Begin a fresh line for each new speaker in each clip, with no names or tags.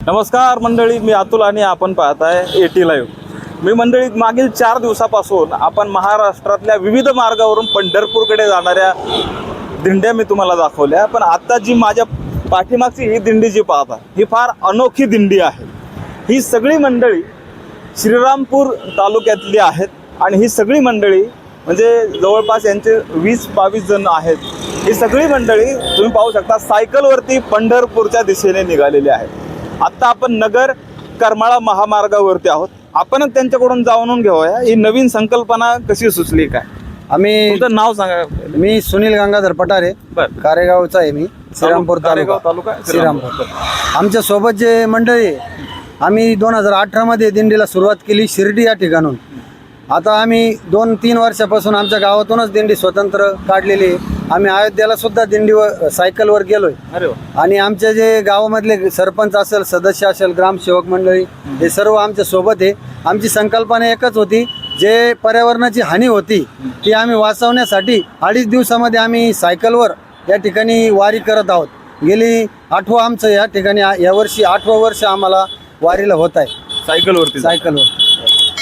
नमस्कार मंडळी मी अतुल आणि आपण पाहताय एटी लाईव्ह मी मंडळी मागील चार दिवसापासून आपण महाराष्ट्रातल्या विविध मार्गावरून पंढरपूरकडे जाणाऱ्या दिंड्या मी तुम्हाला दाखवल्या पण आता जी माझ्या पाठीमागची ही दिंडी जी पाहता ही फार अनोखी दिंडी आहे. ही सगळी मंडळी श्रीरामपूर तालुक्यातली आहेत आणि ही सगळी मंडळी म्हणजे जवळपास यांचे वीस बावीस जण आहेत ही सगळी मंडळी तुम्ही पाहू शकता सायकलवरती पंढरपूरच्या दिशेने निघालेली आहेत. आत्ता आपण नगर करमाळा महामार्गावरती आहोत. आपण त्यांच्याकडून जाणून घेऊया ही नवीन संकल्पना कशी सुचली काय?
आम्ही
तुमचं नाव सांगा.
मी सुनील गंगाधर पटारे
बरं.
कारेगावचा आहे मी श्रीरामपूर तालुका. श्रीरामपूर. आमच्यासोबत जे मंडळी आहे, आम्ही दोन हजार अठरामध्ये दिंडीला सुरुवात केली शिर्डी या ठिकाणून. आता आम्ही दोन तीन वर्षापासून आमच्या गावातूनच दिंडी स्वतंत्र काढलेली आहे. आम्ही अयोध्येला सुद्धा दिंडीवर सायकलवर गेलोय.
अरे वा.
आणि आमचे जे गावामधले सरपंच असेल सदस्य असेल ग्रामसेवक मंडळी हे सर्व आमच्यासोबत आहे. आमची संकल्पना एकच होती जे पर्यावरणाची हानी होती ती आम्ही वाचवण्यासाठी अडीच दिवसामध्ये आम्ही सायकलवर या ठिकाणी वारी करत आहोत. गेली आठवं आमचं या ठिकाणी आ- यावर्षी आठवं वर्ष आम्हाला वारीला होत आहे.
सायकलवरती.
सायकलवर.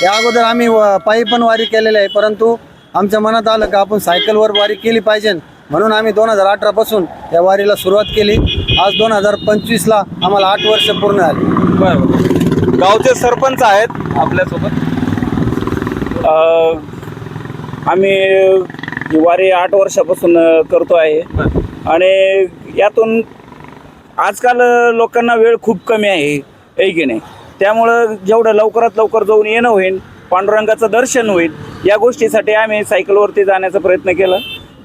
या अगोदर आम्ही व- पायी पण वारी केलेली आहे परंतु आमच्या मनात आलं का आपण सायकलवर वारी केली पाहिजे. म्हणून आम्ही दोन हजार अठरापासून या वारीला सुरुवात केली. आज दोन हजार पंचवीसला आम्हाला आठ वर्ष पूर्ण आली
बरं गावचे सरपंच आहेत आपल्यासोबत.
आम्ही ही वारी आठ वर्षापासून करतो आहे. आणि यातून आजकाल लोकांना वेळ खूप कमी आहे आहे की नाही? त्यामुळं जेवढं लवकरात लवकर जाऊन येणं होईल पांडुरंगाचं दर्शन होईल या गोष्टीसाठी आम्ही सायकलवरती जाण्याचा प्रयत्न केला.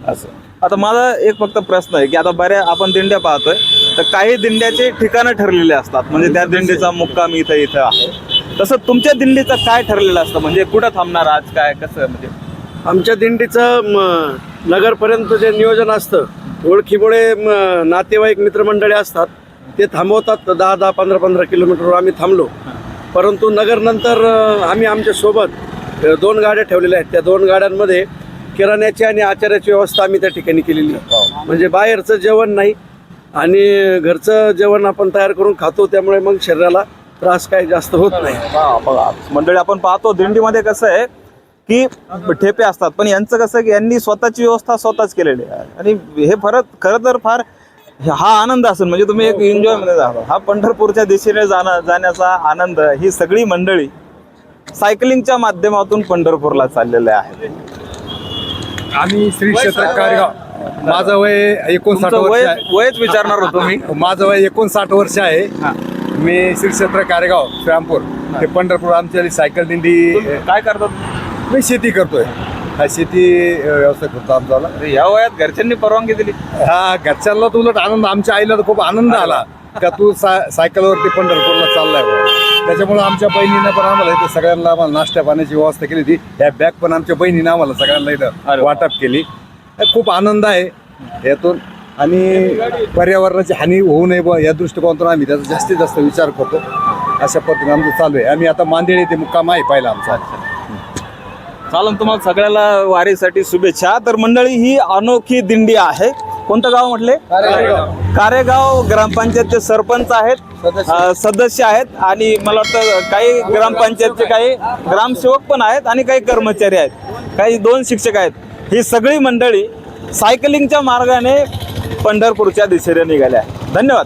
असं.
आता माझा एक फक्त प्रश्न आहे की आता बऱ्या आपण दिंड्या पाहतोय तर काही दिंड्याचे ठिकाणं ठरलेले असतात. म्हणजे त्या दिंडीचा मुक्काम इथं इथं आहे. तसं तुमच्या दिंडीचं काय ठरलेलं असतं? म्हणजे कुठं थांबणार आज काय कसं म्हणजे
आमच्या दिंडीचं नगरपर्यंत जे नियोजन असतं ओळखीमुळे नातेवाईक मित्रमंडळी असतात ते थांबवतात. दहा दहा पंधरा पंधरा किलोमीटरवर आम्ही थांबलो. परंतु नगरनंतर आम्ही आमच्यासोबत दोन गाड्या ठेवलेल्या आहेत. त्या दोन गाड्यांमध्ये किराण्याची आणि आचार्याची व्यवस्था आम्ही त्या ठिकाणी केलेली. आहे म्हणजे बाहेरचं जेवण नाही आणि घरचं जेवण आपण तयार करून खातो त्यामुळे मग शरीराला त्रास काही जास्त होत नाही.
मंडळी आपण पाहतो दिंडीमध्ये कसं आहे की ठेपे असतात पण यांचं कसं आहे की यांनी स्वतःची व्यवस्था स्वतःच केलेली आहे. आणि हे फरक खरं तर फार हा आनंद असून म्हणजे तुम्ही एक एन्जॉयमध्ये हा पंढरपूरच्या दिशेने जाणं जाण्याचा आनंद ही सगळी मंडळी सायकलिंगच्या माध्यमातून पंढरपूरला चाललेले आहेत.
आम्ही श्री क्षेत्र कारगाव माझं वय एकोणसाठ वर्ष आहे.
वयच विचारणार होतो मी.
माझं वय एकोणसाठ वर्ष आहे. मी श्री क्षेत्र कारगाव श्रीरामपूर. ते पंढरपूर आमच्या सायकल दिंडी.
काय करतात?
मी शेती करतोय. हा शेती व्यवसाय करतो आमचा
या वयात घरच्यांनी परवानगी दिली.
हा घरच्यांना तर उलट आनंद आमच्या आईला तर खूप आनंद आला. का तू सा सायकलवरती पंढरपूरला चाललाय. त्याच्यामुळे आमच्या बहिणीनं पण आम्हाला इथं सगळ्यांना आम्हाला नाश्ता पाण्याची व्यवस्था केली होती. ह्या बॅग पण आमच्या बहिणीनं आम्हाला सगळ्यांना इथं. वाटप केली. खूप आनंद आहे यातून. आणि पर्यावरणाची हानी होऊ नये बुवा या दृष्टिकोनातून आम्ही त्याचा जास्तीत जास्त विचार करतो. अशा पद्धतीने आमचं चालू आहे. आम्ही आता मांदेळी ते मुक्काम आहे पहिला आमचा.
चालन तुम्हाला सगळ्याला वारीसाठी शुभेच्छा. तर मंडळी ही अनोखी दिंडी आहे. कोणतं गाव म्हटले? कारेगाव. ग्रामपंचायतचे सरपंच आहेत सदस्य. आहेत आणि मला वाटतं काही ग्रामपंचायतचे काही ग्रामसेवक पण आहेत आणि काही कर्मचारी आहेत. काही दोन शिक्षक आहेत. ही सगळी मंडळी सायकलिंगच्या मार्गाने पंढरपूरच्या दिशेने निघाल्या. आहेत धन्यवाद.